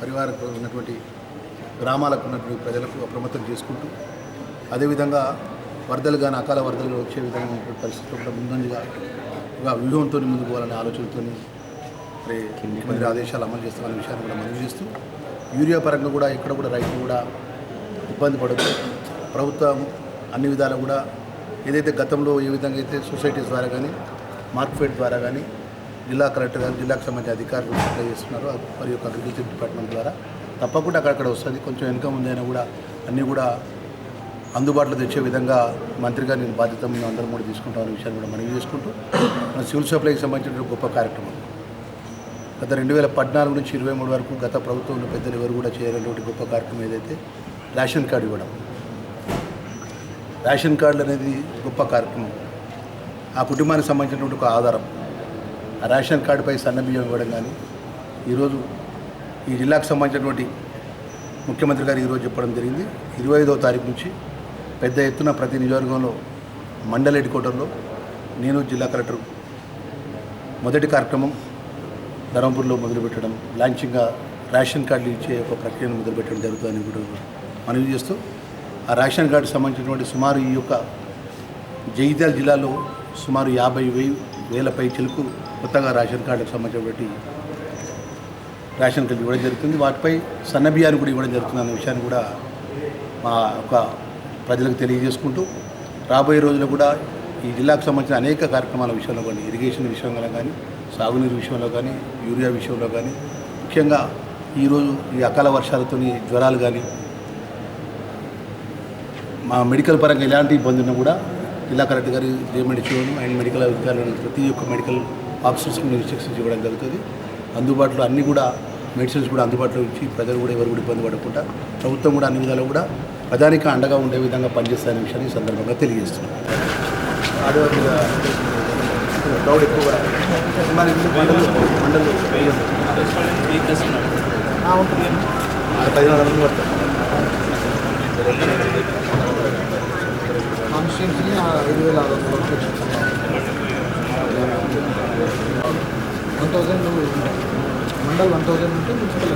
పరివారకు ఉన్నటువంటి గ్రామాలకు ఉన్నటువంటి ప్రజలకు అప్రమత్తం చేసుకుంటూ అదేవిధంగా వరదలు కానీ అకాల వరదలు వచ్చే విధంగా పరిస్థితులు కూడా ముందంజగా ఒక వ్యూహంతో ముందుకు పోవాలనే ఆలోచనతో మరి ముఖ్యమంత్రి ఆదేశాలు అమలు చేస్తున్న విషయాన్ని కూడా మనవి చేస్తూ యూరియా పరంగా కూడా ఇక్కడ కూడా రైతులు కూడా ఇబ్బంది పడదు ప్రభుత్వం అన్ని విధాలు కూడా ఏదైతే గతంలో ఏ విధంగా అయితే సొసైటీస్ ద్వారా కానీ మార్కెట్ ద్వారా కానీ జిల్లా కలెక్టర్ గారు జిల్లాకు సంబంధించిన అధికారులు సప్లై చేస్తున్నారు. మరి యొక్క అగ్రికల్చర్ డిపార్ట్మెంట్ ద్వారా. తప్పకుండా అక్కడక్కడ వస్తుంది. కొంచెం వెనుక ముందైనా కూడా అన్నీ కూడా అందుబాటులో తెచ్చే విధంగా మంత్రిగా నేను బాధ్యత మేము అందరం కూడా తీసుకుంటామనే విషయాన్ని కూడా మనవి చేసుకుంటూ మన సివిల్ సప్లైకి సంబంధించిన గొప్ప కార్యక్రమం. గత రెండు వేల పద్నాలుగు నుంచి ఇరవై మూడు వరకు గత ప్రభుత్వంలో పెద్దలు ఎవరు కూడా చేయనటువంటి గొప్ప కార్యక్రమం ఏదైతే రేషన్ కార్డు ఇవ్వడం. రేషన్ కార్డులు అనేది గొప్ప కార్యక్రమం. ఆ కుటుంబానికి సంబంధించినటువంటి ఒక ఆధారం. రేషన్ కార్డుపై సన్నబియ్యం ఇవ్వడం కానీ ఈరోజు ఈ జిల్లాకు సంబంధించినటువంటి ముఖ్యమంత్రి గారు ఈరోజు చెప్పడం జరిగింది. ఇరవై ఐదవ తారీఖు నుంచి పెద్ద ఎత్తున ప్రతి నియోజకవర్గంలో మండల హెడ్ క్వార్టర్లో నేను జిల్లా కలెక్టర్ మొదటి కార్యక్రమం ధర్మపూర్లో మొదలుపెట్టడం లాంచింగ్గా రేషన్ కార్డులు ఇచ్చే ఒక ప్రక్రియను మొదలుపెట్టడం జరుగుతుందని కూడా మనవి చేస్తూ ఆ రేషన్ కార్డు సంబంధించినటువంటి సుమారు ఈ యొక్క జగిత్యాల జిల్లాలో సుమారు యాభై వేల పై చిలుకు కొత్తగా రేషన్ కార్డుకు సంబంధించినటువంటి రేషన్ కార్డు ఇవ్వడం జరుగుతుంది. వాటిపై సన్నబియ్యాన్ని కూడా ఇవ్వడం జరుగుతుంది అనే విషయాన్ని కూడా మా ఒక ప్రజలకు తెలియజేసుకుంటూ రాబోయే రోజుల్లో కూడా ఈ జిల్లాకు సంబంధించిన అనేక కార్యక్రమాల విషయంలో కానీ ఇరిగేషన్ విషయంలో కానీ సాగునీరు విషయంలో కానీ యూరియా విషయంలో కానీ ముఖ్యంగా ఈరోజు ఈ అకాల వర్షాలతో జ్వరాలు కానీ మా మెడికల్ పరంగా ఎలాంటి ఇబ్బంది ఉన్నా కూడా జిల్లా కలెక్టర్ గారు జేమెడిచోను అండ్ మెడికల్ అధికారులను ప్రతి ఒక్క మెడికల్ ఆప్షన్స్ ఇన్స్ట్రక్షన్స్ ఇవ్వడం జరుగుతుంది అందుబాటులో అన్నీ కూడా మెడిసిన్స్ కూడా అందుబాటులో ఇచ్చి ప్రజలు కూడా ఎవరు కూడా ఇబ్బంది పడకుండా ప్రభుత్వం కూడా అన్ని విధాలు కూడా ప్రధానికి అండగా ఉండే విధంగా పనిచేస్తారనే విషయాన్ని ఈ సందర్భంగా తెలియజేస్తున్నాం క్రౌడ్ ఎక్కువగా మండలు పదిహేను మంది పడతారు ఐదు వేల ఆరు వందల one thousand mandal one thousand ఉంటే మున్సిపల్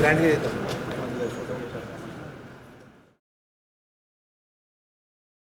గ్రాండ్గా చేద్దాం.